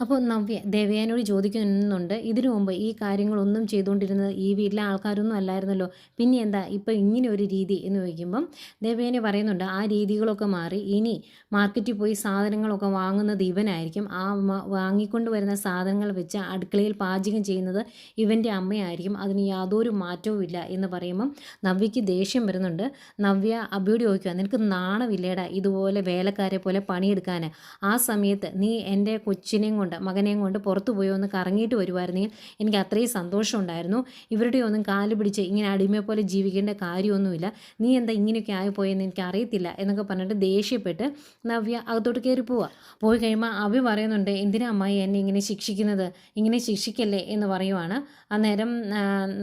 അപ്പോൾ നവ്യ ദേവയാനോട് ചോദിക്കുന്നുണ്ട് ഇതിനു മുമ്പ് ഈ കാര്യങ്ങളൊന്നും ചെയ്തുകൊണ്ടിരുന്നത് ഈ വീട്ടിലെ ആൾക്കാരൊന്നും അല്ലായിരുന്നല്ലോ. പിന്നെ എന്താ ഇപ്പോൾ ഇങ്ങനെ ഒരു രീതി? എന്ന് ചോദിക്കുമ്പം ദേവയാനി പറയുന്നുണ്ട് ആ രീതികളൊക്കെ മാറി. ഇനി മാർക്കറ്റിൽ പോയി സാധനങ്ങളൊക്കെ വാങ്ങുന്നത് ഇവനായിരിക്കും. ആ വാങ്ങിക്കൊണ്ട് വരുന്ന സാധനങ്ങൾ വെച്ച് അടുക്കളയിൽ പാചകം ചെയ്യുന്നത് ഇവന്റെ അമ്മയായിരിക്കും. അതിന് യാതൊരു മാറ്റവും ഇല്ല. എന്ന് പറയുമ്പം നവ്യയ്ക്ക് ദേഷ്യം വരുന്നുണ്ട്. നവ്യ അബിയോട് ചോദിക്കുക നിനക്ക് നാണമില്ലേടാ ഇതുപോലെ വേലക്കാരെ പോലെ പണിയെടുക്കാൻ ആ സമയത്ത് നീ എന്റെ കൊച്ചിനെയും കൊണ്ട് മകനെയും കൊണ്ട് പുറത്തു പോയി ഒന്ന് കറങ്ങിയിട്ട് വരുമായിരുന്നെങ്കിൽ എനിക്ക് അത്രയും സന്തോഷം ഉണ്ടായിരുന്നു ഇവരുടെ ഒന്നും കാൽ പിടിച്ച് ഇങ്ങനെ അടിമയെ പോലെ ജീവിക്കേണ്ട കാര്യമൊന്നുമില്ല. നീ എന്താ ഇങ്ങനെയൊക്കെ ആയിപ്പോയെന്ന് എനിക്ക് അറിയത്തില്ല എന്നൊക്കെ പറഞ്ഞിട്ട് ദേഷ്യപ്പെട്ട് നവ്യ അകത്തോട്ട് കയറി പോവുക പോയി കഴിയുമ്പോൾ അവി പറയുന്നുണ്ട് എന്തിനാ അമ്മായി എന്നെ ഇങ്ങനെ ശിക്ഷിക്കുന്നത്? ഇങ്ങനെ ശിക്ഷിക്കല്ലേ? എന്ന് പറയുവാണ്. അന്നേരം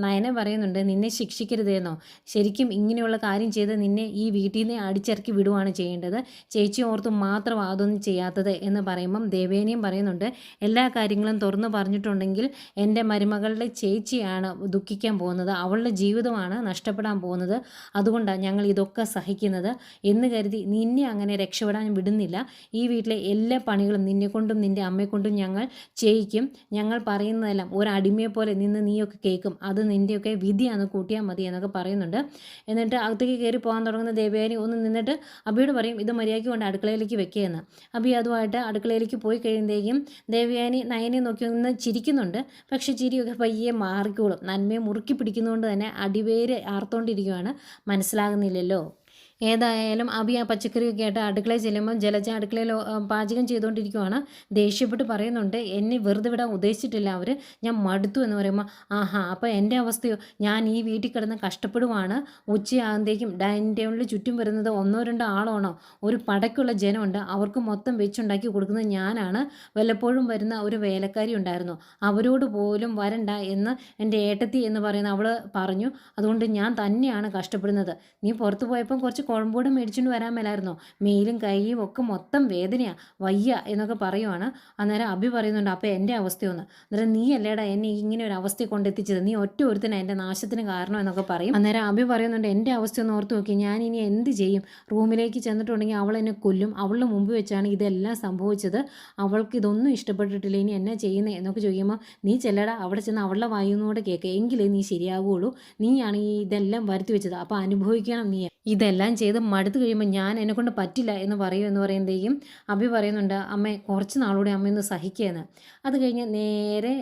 നയനെ പറയുന്നുണ്ട് നിന്നെ ശിക്ഷിക്കരുതെന്നോ. ശരിക്കും ഇങ്ങനെയുള്ള കാര്യം ചെയ്ത് നിന്നെ ഈ വീട്ടിൽ നിന്ന് അടിച്ചിറക്കി വിടുവാണ് ചെയ്യേണ്ടത്. ചേച്ചി ഓർത്ത് മാത്രം അതൊന്നും ചെയ്യാത്തത് എന്ന് പറയുമ്പം ദേവേനയും പറയുന്നുണ്ട് എല്ലാ കാര്യങ്ങളും തുറന്നു പറഞ്ഞിട്ടുണ്ടെങ്കിൽ എന്റെ മരുമകളുടെ ചേച്ചിയാണ് ദുഃഖിക്കാൻ പോകുന്നത്. അവളുടെ ജീവിതമാണ് നഷ്ടപ്പെടാൻ പോകുന്നത്. അതുകൊണ്ടാണ് ഞങ്ങൾ ഇതൊക്കെ സഹിക്കുന്നത്. എന്ന് കരുതി നിന്നെ അങ്ങനെ രക്ഷപ്പെടാൻ വിടുന്നില്ല. ഈ വീട്ടിലെ എല്ലാ പണികളും നിന്നെക്കൊണ്ടും നിന്റെ അമ്മയെക്കൊണ്ടും ഞങ്ങൾ ചെയ്യിക്കും. ഞങ്ങൾ പറയുന്നതെല്ലാം ഒരടിമയെ പോലെ നിന്ന് നീയൊക്കെ കേൾക്കും. അത് നിന്റെയൊക്കെ വിധിയാണ് കൂട്ടിയാൽ മതി എന്നൊക്കെ പറയുന്നുണ്ട്. എന്നിട്ട് അകത്തേക്ക് കയറി പോകാൻ തുടങ്ങുന്ന ദേവയാനി ഒന്ന് നിന്നിട്ട് അബിയോട് പറയും ഇത് മര്യാദയ്ക്ക് കൊണ്ട് അടുക്കളയിലേക്ക് വെക്കുകയെന്ന് അബി അതുമായിട്ട് അടുക്കളയിലേക്ക് പോയി കഴിയുമ്പോഴേക്കും ദേവയാനി നയനെ നോക്കി ഒന്ന് ചിരിക്കുന്നുണ്ട്. പക്ഷേ ചിരിയൊക്കെ പയ്യെ മാറിക്കോളും. നന്മയെ മുറുക്കി പിടിക്കുന്നതുകൊണ്ട് തന്നെ അടിവേര് ആർത്തോണ്ടിരിക്കുകയാണ് മനസ്സിലാകുന്നില്ലല്ലോ. ഏതായാലും അബി ആ പച്ചക്കറിയൊക്കെ ആയിട്ട് അടുക്കളയിൽ ചെല്ലുമ്പോൾ ജലജ അടുക്കളയിൽ പാചകം ചെയ്തുകൊണ്ടിരിക്കുവാണ്. ദേഷ്യപ്പെട്ട് പറയുന്നുണ്ട് എന്നെ വെറുതെ വിടാൻ ഉദ്ദേശിച്ചിട്ടില്ല അവർ ഞാൻ മടുത്തു എന്ന് പറയുമ്പോൾ ആഹാ അപ്പോൾ എന്റെ അവസ്ഥയോ? ഞാൻ ഈ വീട്ടിൽ കിടന്ന് കഷ്ടപ്പെടുവാണ്. ഉച്ചയാകുമ്പോഴേക്കും ഡൈനിങ് ടേബിളിൽ ചുറ്റും വരുന്നത് ഒന്നോ രണ്ടോ ആളാണോ? ഒരു പടയ്ക്കുള്ള ജനമുണ്ട്. അവർക്ക് മൊത്തം വെച്ചുണ്ടാക്കി കൊടുക്കുന്നത് ഞാനാണ്. വല്ലപ്പോഴും വരുന്ന ഒരു വേലക്കാരി ഉണ്ടായിരുന്നു. അവരോട് പോലും വരണ്ട എന്ന് എന്റെ ഏട്ടത്തി എന്ന് പറയുന്ന അവൾ പറഞ്ഞു. അതുകൊണ്ട് ഞാൻ തന്നെയാണ് കഷ്ടപ്പെടുന്നത്. നീ പുറത്ത് പോയപ്പം കുറച്ച് കുഴമ്പോട് മേടിച്ചുകൊണ്ട് വരാൻ മേലായിരുന്നോ? മെയിലും കൈയും ഒക്കെ മൊത്തം വേദനയാണ് വയ്യ എന്നൊക്കെ പറയുവാണ്. അന്നേരം അഭി പറയുന്നുണ്ട് അപ്പോൾ എന്റെ അവസ്ഥയൊന്ന്. അന്നേരം നീ അല്ലേടാ എന്നെ ഇങ്ങനെ ഒരു അവസ്ഥയെ കൊണ്ടെത്തിച്ചത്? നീ ഒറ്റ ഒരുത്തന എന്റെ നാശത്തിന് കാരണം എന്നൊക്കെ പറയും. അന്നേരം അഭി പറയുന്നുണ്ട് എന്റെ അവസ്ഥ ഒന്ന് ഓർത്ത് നോക്കി. ഞാൻ ഇനി എന്ത് ചെയ്യും? റൂമിലേക്ക് ചെന്നിട്ടുണ്ടെങ്കിൽ അവൾ എന്നെ കൊല്ലും. അവളുടെ മുമ്പ് വെച്ചാണ് ഇതെല്ലാം സംഭവിച്ചത്. അവൾക്ക് ഇതൊന്നും ഇഷ്ടപ്പെട്ടിട്ടില്ല. ഇനി എന്നാ ചെയ്യുന്നത് എന്നൊക്കെ ചോദിക്കുമ്പോൾ നീ ചെല്ലടാ അവിടെ ചെന്ന് അവളുടെ വായുവിനോട് കേൾക്കുക എങ്കിലേ നീ ശരിയാവുകയുള്ളൂ. നീയാണ് ഈ ഇതെല്ലാം വരുത്തി വെച്ചത്. അപ്പോൾ അനുഭവിക്കണം നീ. ഇതെല്ലാം ചെയ്ത് മടുത്ത് കഴിയുമ്പോൾ ഞാൻ എന്നെക്കൊണ്ട് പറ്റില്ല എന്ന് പറയൂ എന്ന് പറയുമ്പോഴേക്കും അഭി പറയുന്നുണ്ട് അമ്മ കുറച്ച് നാളൂടെ അമ്മയൊന്ന് സഹിക്കുകയെന്ന് അത് കഴിഞ്ഞ് നേരെ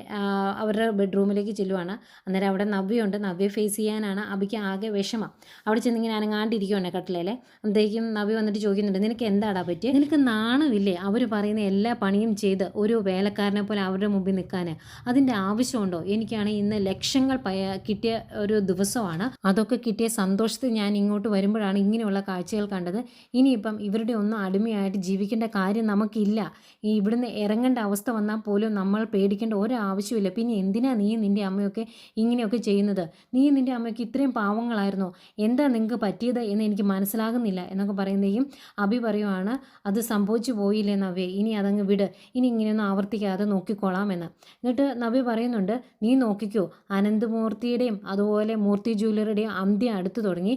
അവരുടെ ബെഡ്റൂമിലേക്ക് ചെല്ലുവാണ്. അന്നേരം അവിടെ നവ്യയുണ്ട്. നവ്യ ഫേസ് ചെയ്യാനാണ് അഭിക്ക് ആകെ വിഷമം. അവിടെ ചെന്നിങ്ങനെ അനങ്ങാണ്ടിരിക്കുവാണ് കട്ടിലേലെ. അന്നേക്കും നവ്യ വന്നിട്ട് ചോദിക്കുന്നുണ്ട് നിനക്ക് എന്താടാ പറ്റിയത് നിനക്ക് നാണമില്ലേ അവർ പറയുന്ന എല്ലാ പണിയും ചെയ്ത് ഒരു വേലക്കാരനെ പോലെ അവരുടെ മുമ്പിൽ നിൽക്കാൻ അതിന്റെ ആവശ്യമുണ്ടോ? എനിക്കാണെങ്കിൽ ഇന്ന് ലക്ഷങ്ങൾ പയ കിട്ടിയ ഒരു ദിവസമാണ്. അതൊക്കെ കിട്ടിയ സന്തോഷത്തിൽ ഞാൻ ഇങ്ങോട്ട് വരുമ്പോഴാണ് ഇങ്ങനെയുള്ള കാഴ്ചകൾ കണ്ടത്. ഇനിയിപ്പം ഇവരുടെ ഒന്നും അടിമയായിട്ട് ജീവിക്കേണ്ട കാര്യം നമുക്കില്ല. ഈ ഇവിടുന്ന് ഇറങ്ങേണ്ട അവസ്ഥ വന്നാൽ പോലും നമ്മൾ പേടിക്കേണ്ട ഒരാവശ്യമില്ല പിന്നെ എന്തിനാ നീ നിന്റെ അമ്മയൊക്കെ ഇങ്ങനെയൊക്കെ ചെയ്യുന്നത്? നീ നിന്റെ അമ്മയ്ക്ക് ഇത്രയും പാവങ്ങളായിരുന്നോ? എന്താ നിങ്ങൾക്ക് പറ്റിയത് എന്ന് എനിക്ക് മനസ്സിലാകുന്നില്ല എന്നൊക്കെ പറയുന്നതെയും അഭി പറയുവാണ് അത് സംഭവിച്ചു പോയില്ലേ നവ്യ? ഇനി അതങ്ങ് വിട്. ഇനി ഇങ്ങനെയൊന്നും ആവർത്തിക്കാതെ നോക്കിക്കോളാം എന്ന് എന്നിട്ട് നവ്യ പറയുന്നുണ്ട് നീ നോക്കിക്കോ. അനന്തമൂർത്തിയുടെയും അതുപോലെ മൂർത്തി ജ്വല്ലറിയുടെയും അന്ത്യം അടുത്തു തുടങ്ങി.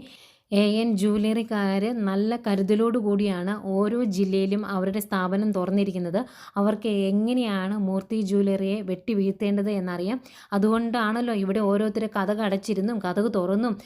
എ എൻ ജൂവലറിക്കാർ നല്ല കരുതലോടു കൂടിയാണ് ഓരോ ജില്ലയിലും അവരുടെ സ്ഥാപനം തുറന്നിരിക്കുന്നത്. അവർക്ക് എങ്ങനെയാണ് മൂർത്തി ജൂവലറിയെ വെട്ടി വീഴ്ത്തേണ്ടത് എന്നറിയാം. അതുകൊണ്ടാണല്ലോ ഇവിടെ ഓരോരുത്തരെ കഥക് അടച്ചിരുന്നും കഥക് തുറന്നും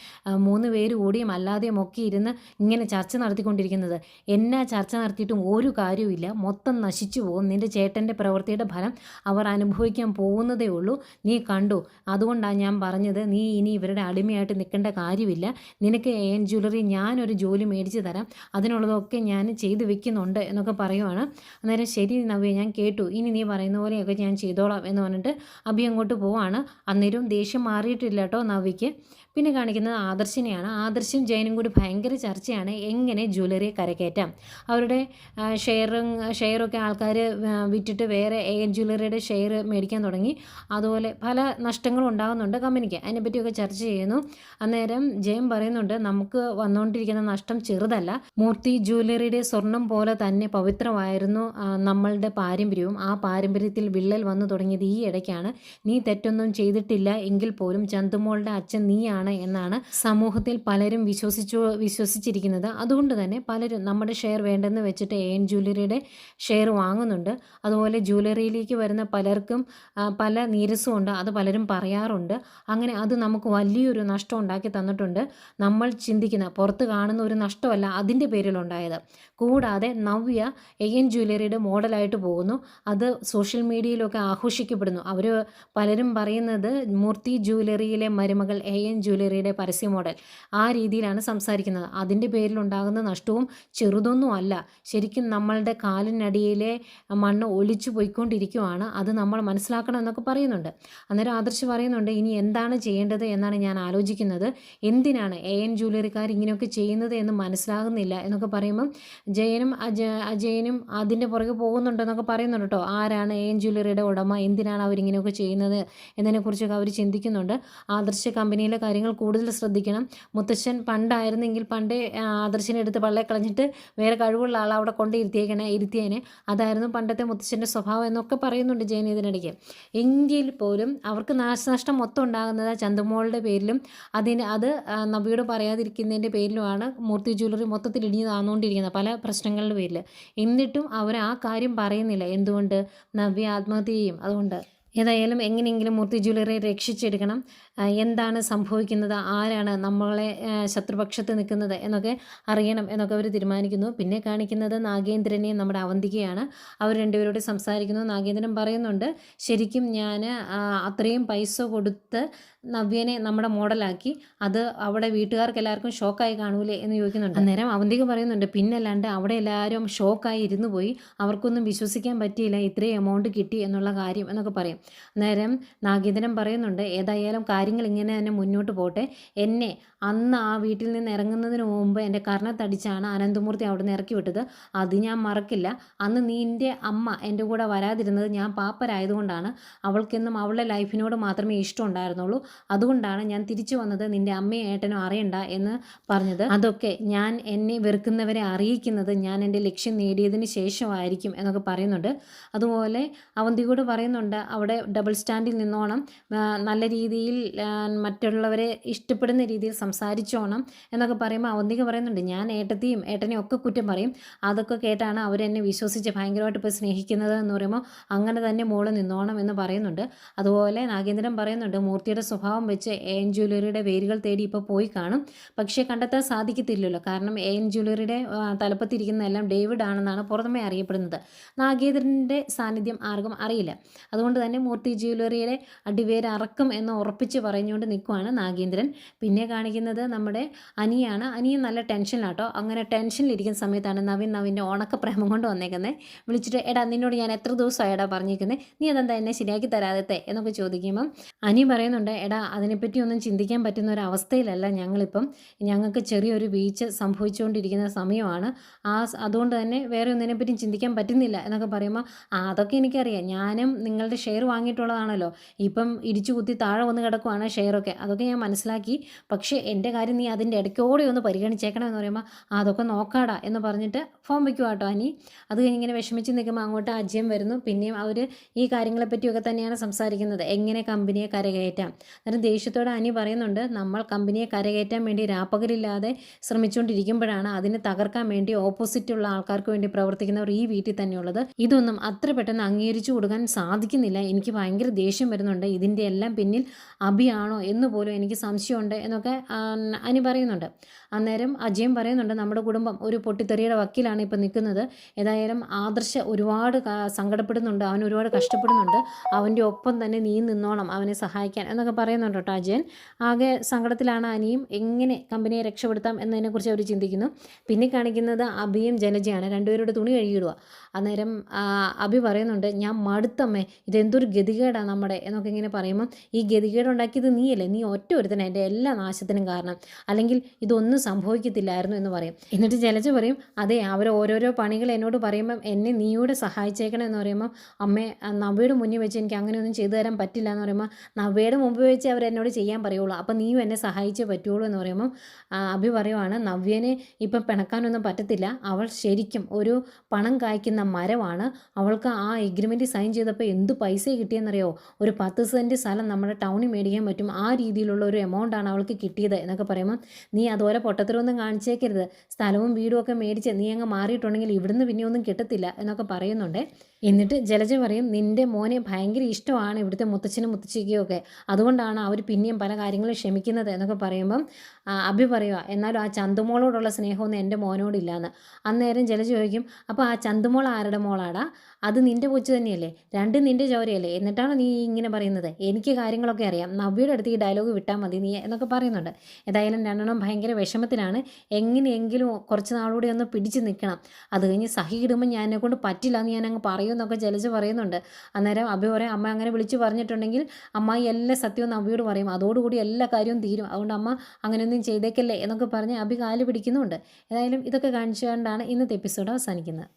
മൂന്ന് പേര് കൂടിയും അല്ലാതെയും ഒക്കെ ഇരുന്ന് ഇങ്ങനെ ചർച്ച നടത്തിക്കൊണ്ടിരിക്കുന്നത്. എന്നാ ചർച്ച നടത്തിയിട്ടും ഒരു കാര്യവുമില്ല. മൊത്തം നശിച്ചു പോകും. നിന്റെ ചേട്ടന്റെ പ്രവൃത്തിയുടെ ഫലം അവർ അനുഭവിക്കാൻ പോകുന്നതേ ഉള്ളൂ. നീ കണ്ടു. അതുകൊണ്ടാണ് ഞാൻ പറഞ്ഞത്. നീ ഇനി ഇവരുടെ അടിമയായിട്ട് നിൽക്കേണ്ട കാര്യമില്ല. നിനക്ക് എ എൻ ജ്വല്ലറി ഞാനൊരു ജോലി മേടിച്ച് തരാം. അതിനുള്ളതൊക്കെ ഞാൻ ചെയ്ത് വെക്കുന്നുണ്ട് എന്നൊക്കെ പറയുവാണ്. അന്നേരം ശരി നവ്യ ഞാൻ കേട്ടു. ഇനി നീ പറയുന്ന പോലെയൊക്കെ ഞാൻ ചെയ്തോളാം എന്ന് പറഞ്ഞിട്ട് അഭി അങ്ങോട്ട് പോവാണ്. അന്നേരം ദേഷ്യം മാറിയിട്ടില്ല കേട്ടോ നവ്യയ്ക്ക്. പിന്നെ കാണിക്കുന്നത് ആദർശിനെയാണ്. ആദർശും ജയനും കൂടി ഭയങ്കര ചർച്ചയാണ്. എങ്ങനെ ജ്വല്ലറിയെ കരകയറ്റാം? അവരുടെ ഷെയറും ഷെയറൊക്കെ ആൾക്കാർ വിറ്റിട്ട് വേറെ എ ജ്വല്ലറിയുടെ ഷെയർ മേടിക്കാൻ തുടങ്ങി. അതുപോലെ പല നഷ്ടങ്ങളും ഉണ്ടാകുന്നുണ്ട് കമ്പനിക്ക്. അതിനെപ്പറ്റിയൊക്കെ ചർച്ച ചെയ്യുന്നു. അന്നേരം ജയൻ പറയുന്നുണ്ട് നമുക്ക് വന്നുകൊണ്ടിരിക്കുന്ന നഷ്ടം ചെറുതല്ല. മൂർത്തി ജ്വല്ലറിയുടെ സ്വർണം പോലെ തന്നെ പവിത്രമായിരുന്നു നമ്മളുടെ പാരമ്പര്യവും. ആ പാരമ്പര്യത്തിൽ വിള്ളൽ വന്നു തുടങ്ങിയത് ഈ ഇടയ്ക്കാണ്. നീ തെറ്റൊന്നും ചെയ്തിട്ടില്ല. എങ്കിൽ പോലും ചന്തുമോളുടെ അച്ഛൻ നീയാണ് ആണ് എന്നാണ് സമൂഹത്തിൽ പലരും വിശ്വസിച്ചു വിശ്വസിച്ചിരിക്കുന്നത്. അതുകൊണ്ട് തന്നെ പലരും നമ്മുടെ ഷെയർ വേണ്ടെന്ന് വെച്ചിട്ട് എ എൻ ജ്വല്ലറിയുടെ ഷെയർ വാങ്ങുന്നുണ്ട്. അതുപോലെ ജ്വല്ലറിയിലേക്ക് വരുന്ന പലർക്കും പല നീരസവും ഉണ്ട്. അത് പലരും പറയാറുണ്ട്. അങ്ങനെ അത് നമുക്ക് വലിയൊരു നഷ്ടം ഉണ്ടാക്കി തന്നിട്ടുണ്ട്. നമ്മൾ ചിന്തിക്കുന്ന പുറത്ത് കാണുന്ന ഒരു നഷ്ടമല്ല അതിന്റെ പേരിലുണ്ടായത്. കൂടാതെ നവ്യ എ എൻ ജ്വല്ലറിയുടെ മോഡലായിട്ട് പോകുന്നു. അത് സോഷ്യൽ മീഡിയയിലൊക്കെ ആഘോഷിക്കപ്പെടുന്നു. അവർ പലരും പറയുന്നത് മൂർത്തി ജ്വല്ലറിയിലെ മരുമകൾ എ എൻ ജ്വല്ലറിയുടെ പരസ്യ മോഡൽ. ആ രീതിയിലാണ് സംസാരിക്കുന്നത്. അതിന്റെ പേരിലുണ്ടാകുന്ന നഷ്ടവും ചെറുതൊന്നും അല്ല. ശരിക്കും നമ്മളുടെ കാലിനടിയിലെ മണ്ണ് ഒലിച്ചു പോയിക്കൊണ്ടിരിക്കുവാണ്. അത് നമ്മൾ മനസ്സിലാക്കണം എന്നൊക്കെ പറയുന്നുണ്ട്. അന്നേരം ആദർശ് പറയുന്നുണ്ട് ഇനി എന്താണ് ചെയ്യേണ്ടത് എന്നാണ് ഞാൻ ആലോചിക്കുന്നത്. എന്തിനാണ് എ എൻ ജ്വല്ലറിക്കാർ ഇങ്ങനെയൊക്കെ ചെയ്യുന്നത് എന്ന് മനസ്സിലാകുന്നില്ല? എന്നൊക്കെ പറയുമ്പം ജയനും അജയനും അതിന്റെ പുറകെ പോകുന്നുണ്ടെന്നൊക്കെ പറയുന്നുണ്ട് കേട്ടോ. ആരാണ് എ എൻ ജ്വല്ലറിയുടെ ഉടമ? എന്തിനാണ് അവരിങ്ങനെയൊക്കെ ചെയ്യുന്നത്? എന്നതിനെക്കുറിച്ചൊക്കെ അവർ ചിന്തിക്കുന്നുണ്ട്. ആദർശ കമ്പനിയിലെ കാര്യങ്ങൾ കൂടുതൽ ശ്രദ്ധിക്കണം. മുത്തശ്ശൻ പണ്ടായിരുന്നെങ്കിൽ പണ്ടേ ആദർശിനെ എടുത്ത് പള്ളെ കളഞ്ഞിട്ട് വേറെ കഴിവുള്ള ആൾ അവിടെ കൊണ്ട് ഇരുത്തിയേക്കണേ ഇരുത്തിയേനെ. അതായിരുന്നു പണ്ടത്തെ മുത്തശ്ശന്റെ സ്വഭാവം എന്നൊക്കെ പറയുന്നുണ്ട് ജയൻ ഇതിനിടയ്ക്ക് എങ്കിൽ പോലും അവർക്ക് നാശനഷ്ടം മൊത്തം ഉണ്ടാകുന്നത് ചന്ദമോളുടെ പേരിലും അതിന് അത് നബിയോട് പറയാതിരിക്കുന്നതിന്റെ പേരിലുമാണ് മൂർത്തി ജ്വല്ലറി മൊത്തത്തിൽ ഇടിഞ്ഞു താന്നുകൊണ്ടിരിക്കുന്നത് പല പ്രശ്നങ്ങളുടെ പേരിൽ എന്നിട്ടും അവർ ആ കാര്യം പറയുന്നില്ല. എന്തുകൊണ്ട്? നവ്യ ആത്മഹത്യ ചെയ്യും. അതുകൊണ്ട്. ഏതായാലും എങ്ങനെയെങ്കിലും മൂർത്തി ജ്വല്ലറി രക്ഷിച്ചെടുക്കണം. എന്താണ് സംഭവിക്കുന്നത്? ആരാണ് നമ്മളെ ശത്രുപക്ഷത്ത് നിൽക്കുന്നത് എന്നൊക്കെ അറിയണം എന്നൊക്കെ അവർ തീരുമാനിക്കുന്നു. പിന്നെ കാണിക്കുന്നത് നാഗേന്ദ്രനെയും നമ്മുടെ അവന്തികയാണ്. അവർ രണ്ടുപേരോട് സംസാരിക്കുന്നു. നാഗേന്ദ്രൻ പറയുന്നുണ്ട് ശരിക്കും ഞാൻ അത്രയും പൈസ കൊടുത്ത് നവ്യനെ നമ്മുടെ മോഡലാക്കി. അത് അവിടെ വീട്ടുകാർക്ക് എല്ലാവർക്കും ഷോക്കായി കാണൂലേ എന്ന് ചോദിക്കുന്നുണ്ട്. അന്നേരം അവന്തിക പറയുന്നുണ്ട് പിന്നല്ലാണ്ട് അവിടെ എല്ലാവരും ഷോക്കായി ഇരുന്നു പോയി. അവർക്കൊന്നും വിശ്വസിക്കാൻ പറ്റിയില്ല. ഇത്രയും എമൗണ്ട് കിട്ടി എന്നുള്ള കാര്യം എന്നൊക്കെ പറയും. അന്നേരം നാഗേന്ദ്രൻ പറയുന്നുണ്ട് ഏതായാലും കാര്യങ്ങൾ ഇങ്ങനെ തന്നെ മുന്നോട്ട് പോട്ടെ. എന്നെ അന്ന് ആ വീട്ടിൽ നിന്ന് ഇറങ്ങുന്നതിന് മുമ്പ് എന്റെ കർണത്തടിച്ചാണ് അനന്തമൂർത്തി അവിടെ നിന്ന് ഇറക്കി വിട്ടത്. അത് ഞാൻ മറക്കില്ല. അന്ന് നിന്റെ അമ്മ എന്റെ കൂടെ വരാതിരുന്നത് ഞാൻ പാപ്പരായതുകൊണ്ടാണ്. അവൾക്കെന്നും അവളുടെ ലൈഫിനോട് മാത്രമേ ഇഷ്ടം ഉണ്ടായിരുന്നുള്ളൂ. അതുകൊണ്ടാണ് ഞാൻ തിരിച്ചു വന്നത് നിന്റെ അമ്മയും ഏട്ടനും അറിയണ്ട എന്ന് പറഞ്ഞത്. അതൊക്കെ ഞാൻ എന്നെ വെറുക്കുന്നവരെ അറിയിക്കുന്നത് ഞാൻ എന്റെ ലക്ഷ്യം നേടിയതിന് ശേഷമായിരിക്കും എന്നൊക്കെ പറയുന്നുണ്ട്. അതുപോലെ അവന്തികൂട് പറയുന്നുണ്ട് അവിടെ ഡബിൾ സ്റ്റാൻഡിൽ നിന്നോണം നല്ല രീതിയിൽ മറ്റുള്ളവരെ ഇഷ്ടപ്പെടുന്ന രീതിയിൽ സംസാരിച്ചോണം എന്നൊക്കെ പറയുമ്പോൾ അവന്തിക പറയുന്നുണ്ട് ഞാൻ ഏട്ടത്തെയും ഏട്ടനെയും ഒക്കെ കുറ്റം പറയും. അതൊക്കെ കേട്ടാണ് അവരെന്നെ വിശ്വസിച്ച് ഭയങ്കരമായിട്ട് ഇപ്പോൾ സ്നേഹിക്കുന്നത് എന്ന് പറയുമ്പോൾ അങ്ങനെ തന്നെ മോൾ നിന്നോണം എന്ന് പറയുന്നുണ്ട്. അതുപോലെ നാഗേന്ദ്രൻ പറയുന്നുണ്ട് മൂർത്തിയുടെ സ്വഭാവം വെച്ച് എ എൻ ജ്വല്ലറിയുടെ വേരുകൾ തേടി ഇപ്പോൾ പോയി കാണും. പക്ഷേ കണ്ടെത്താൻ സാധിക്കത്തില്ലല്ലോ. കാരണം എ എൻ ജ്വല്ലറിയുടെ ആ, തലപ്പത്തിരിക്കുന്നതെല്ലാം ഡേവിഡ് ആണെന്നാണ് പുറമേ അറിയപ്പെടുന്നത്. നാഗേന്ദ്രന്റെ സാന്നിധ്യം ആർക്കും അറിയില്ല. അതുകൊണ്ട് തന്നെ മൂർത്തി ജ്വല്ലറിയുടെ അടിവേര് അറക്കും എന്ന് ഉറപ്പിച്ച് പറഞ്ഞുകൊണ്ട് നിൽക്കുവാണ് നാഗേന്ദ്രൻ. പിന്നെ കാണിക്കുന്നത് നമ്മുടെ അനിയാണ്. അനിയും നല്ല ടെൻഷനിലാട്ടോ. അങ്ങനെ ടെൻഷനിലിരിക്കുന്ന സമയത്താണ് നവീൻ നവീന്റെ ഓണക്ക പ്രേമം കൊണ്ട് വന്നേക്കുന്നത് വിളിച്ചിട്ട് എടാ നിന്നോട് ഞാൻ എത്ര ദിവസമായി എടാ പറഞ്ഞിരിക്കുന്നത് നീ അതെന്താ എന്നെ ശരിയാക്കി തരാതെ എന്നൊക്കെ ചോദിക്കുമ്പം അനി പറയുന്നുണ്ട് എടാ അതിനെപ്പറ്റി ഒന്നും ചിന്തിക്കാൻ പറ്റുന്ന ഒരു അവസ്ഥയിലല്ല ഞങ്ങളിപ്പം. ഞങ്ങൾക്ക് ചെറിയൊരു വീഴ്ച സംഭവിച്ചുകൊണ്ടിരിക്കുന്ന സമയമാണ്. ആ അതുകൊണ്ട് തന്നെ വേറെ ഒന്നിനെപ്പറ്റിയും ചിന്തിക്കാൻ പറ്റുന്നില്ല. എന്നൊക്കെ പറയുമ്പോൾ അതൊക്കെ എനിക്കറിയാം. ഞാനും നിങ്ങളുടെ ഷെയർ വാങ്ങിയിട്ടുള്ളതാണല്ലോ. ഇപ്പം ഇടിച്ചു കുത്തി താഴെ വന്ന് കിടക്കുവാണ് ഷെയറൊക്കെ. അതൊക്കെ ഞാൻ മനസ്സിലാക്കി. പക്ഷേ എന്റെ കാര്യം നീ അതിന്റെ ഇടയ്ക്കോടെ ഒന്ന് പരിഗണിച്ചേക്കണം എന്ന് പറയുമ്പോൾ അതൊക്കെ നോക്കാടാ എന്ന് പറഞ്ഞിട്ട് ഫോം വയ്ക്കുക കേട്ടോ അനി. അത് ഇങ്ങനെ വിഷമിച്ച് നിൽക്കുമ്പോൾ അങ്ങോട്ട് അജയം വരുന്നു. പിന്നെയും അവർ ഈ കാര്യങ്ങളെപ്പറ്റിയൊക്കെ തന്നെയാണ് സംസാരിക്കുന്നത്. എങ്ങനെ കമ്പനിയെ കരകയറ്റാം? അന്നേരം ദേഷ്യത്തോടെ അനി പറയുന്നുണ്ട് നമ്മൾ കമ്പനിയെ കരകയറ്റാൻ വേണ്ടി രാപ്പകലില്ലാതെ ശ്രമിച്ചുകൊണ്ടിരിക്കുമ്പോഴാണ് അതിനെ തകർക്കാൻ വേണ്ടി ഓപ്പോസിറ്റുള്ള ആൾക്കാർക്ക് വേണ്ടി പ്രവർത്തിക്കുന്നവർ ഈ വീട്ടിൽ തന്നെയുള്ളത് ഇതൊന്നും അത്ര പെട്ടെന്ന് അംഗീകരിച്ചു കൊടുക്കാൻ സാധിക്കുന്നില്ല. എനിക്ക് ഭയങ്കര ദേഷ്യം വരുന്നുണ്ട്. ഇതിന്റെ എല്ലാം പിന്നിൽ അഭിയാണോ എന്ന് പോലും എനിക്ക് സംശയമുണ്ട് എന്നൊക്കെ അനി പറയുന്നുണ്ട്. അന്നേരം അജയം പറയുന്നുണ്ട് നമ്മുടെ കുടുംബം ഒരു പൊട്ടിത്തെറിയുടെ വക്കീലാണ് ഇപ്പം നിൽക്കുന്നത്. ഏതായാലും ആദർശ ഒരുപാട് സങ്കടപ്പെടുന്നുണ്ട് അവൻ ഒരുപാട് കഷ്ടപ്പെടുന്നുണ്ട്. അവന്റെ ഒപ്പം തന്നെ നീ നിന്നോണം അവനെ സഹായിക്കാൻ എന്നൊക്കെ പറയുന്നുണ്ട് കേട്ടോ അജയൻ. ആകെ സങ്കടത്തിലാണ് അനിയും എങ്ങനെ കമ്പനിയെ രക്ഷപ്പെടുത്താം എന്നതിനെക്കുറിച്ച് അവർ ചിന്തിക്കുന്നു. പിന്നെ കാണിക്കുന്നത് അഭിയും ജനജയാണ്. രണ്ടുപേരുടെ തുണി കഴുകിയിടുക. അന്നേരം അഭി പറയുന്നുണ്ട് ഞാൻ മടുത്തമ്മേ ഇതെന്തൊരു ഗതികേടാണ് നമ്മുടെ എന്നൊക്കെ ഇങ്ങനെ പറയുമ്പോൾ ഈ ഗതികേട് ഉണ്ടാക്കിയത് നീയല്ലേ? നീ ഒറ്റ ഒരുത്തന എന്റെ എല്ലാ നാശത്തിനും കാരണം. അല്ലെങ്കിൽ ഇതൊന്നും സംഭവിക്കത്തില്ലായിരുന്നു എന്ന് പറയും. എന്നിട്ട് ജലജ പറയും അതെ അവർ ഓരോരോ പണികൾ എന്നോട് പറയുമ്പം എന്നെ നീയോടെ സഹായിച്ചേക്കണം എന്ന് പറയുമ്പോൾ അമ്മേ നവയുടെ മുന്നിൽ വെച്ച് എനിക്ക് അങ്ങനെയൊന്നും ചെയ്തു തരാൻ പറ്റില്ല എന്ന് പറയുമ്പോൾ നവ്യയുടെ മുമ്പ് വെച്ച് അവർ എന്നോട് ചെയ്യാൻ പറയുള്ളൂ. അപ്പം നീയും എന്നെ സഹായിച്ചേ പറ്റുള്ളൂ എന്ന് പറയുമ്പോൾ ആ, അഭി പറയുവാണ് നവ്യനെ ഇപ്പം പിണക്കാനൊന്നും പറ്റത്തില്ല. അവൾ ശരിക്കും ഒരു പണം കായ്ക്കുന്ന മരമാണ്. അവൾക്ക് ആ എഗ്രിമെന്റ് സൈൻ ചെയ്തപ്പോൾ എന്ത് പൈസ കിട്ടിയെന്നറിയോ? ഒരു പത്ത് സെന്റ് സ്ഥലം നമ്മുടെ ടൗണിൽ മേടിക്കാൻ പറ്റും. ആ രീതിയിലുള്ള ഒരു എമൗണ്ടാണ് അവൾക്ക് കിട്ടിയത് എന്നൊക്കെ പറയുമ്പോൾ നീ അതുപോലെ പൊട്ടത്തരമൊന്നും കാണിച്ചേക്കരുത്. സ്ഥലവും വീടും ഒക്കെ മേടിച്ച് നീ അങ്ങ് മാറിയിട്ടുണ്ടെങ്കിൽ ഇവിടുന്ന് പിന്നെ ഒന്നും കിട്ടത്തില്ല എന്നൊക്കെ പറയുന്നുണ്ട്. എന്നിട്ട് ജലജ പറയും നിന്റെ മോനെ ഭയങ്കര ഇഷ്ടമാണ് ഇവിടുത്തെ മുത്തച്ഛനും മുത്തച്ഛിക്കും ഒക്കെ. അതുകൊണ്ടാണ് അവർ പിന്നെയും പല കാര്യങ്ങളും ക്ഷമിക്കുന്നത് എന്നൊക്കെ പറയുമ്പം അഭി പറയുക എന്നാലും ആ ചന്തുമോളോടുള്ള സ്നേഹമൊന്നും എന്റെ മോനോടില്ലാന്ന്. അന്നേരം ജലജ ചോദിക്കും അപ്പോൾ ആ ചന്തുമോൾ ആരുടെ മോളാടാ? അത് നിന്റെ കൊച്ചു തന്നെയല്ലേ? രണ്ടും നിന്റെ ചോരയല്ലേ? എന്നിട്ടാണ് നീ ഇങ്ങനെ പറയുന്നത്? എനിക്ക് കാര്യങ്ങളൊക്കെ അറിയാം. നവ്യയുടെ അടുത്ത് ഈ ഡയലോഗ് വിട്ടാൽ മതി നീ എന്നൊക്കെ പറയുന്നുണ്ട്. ഏതായാലും രണ്ടെണ്ണം ഭയങ്കര വിഷമത്തിലാണ്. എങ്ങനെയെങ്കിലും കുറച്ച് നാളുകൂടി ഒന്ന് പിടിച്ച് നിൽക്കണം. അത് കഴിഞ്ഞ് സഹി ഇടുമ്പോൾ ഞാൻ എന്നെ കൊണ്ട് പറ്റില്ല എന്ന് ഞാൻ അങ്ങ് പറയുമെന്നൊക്കെ ജലജ പറയുന്നുണ്ട്. അന്നേരം അഭി പറയും അമ്മ അങ്ങനെ വിളിച്ചു പറഞ്ഞിട്ടുണ്ടെങ്കിൽ അമ്മായി എല്ലാ സത്യവും അബിയോട് പറയും. അതോടുകൂടി എല്ലാ കാര്യവും തീരും. അതുകൊണ്ട് അമ്മ അങ്ങനെയൊന്നും ചെയ്തേക്കല്ലേ? എന്നൊക്കെ പറഞ്ഞ് അഭി കാൽ പിടിക്കുന്നുണ്ട്. ഏതായാലും ഇതൊക്കെ കാണിച്ചുകൊണ്ടാണ് ഇന്നത്തെ എപ്പിസോഡ് അവസാനിക്കുന്നത്.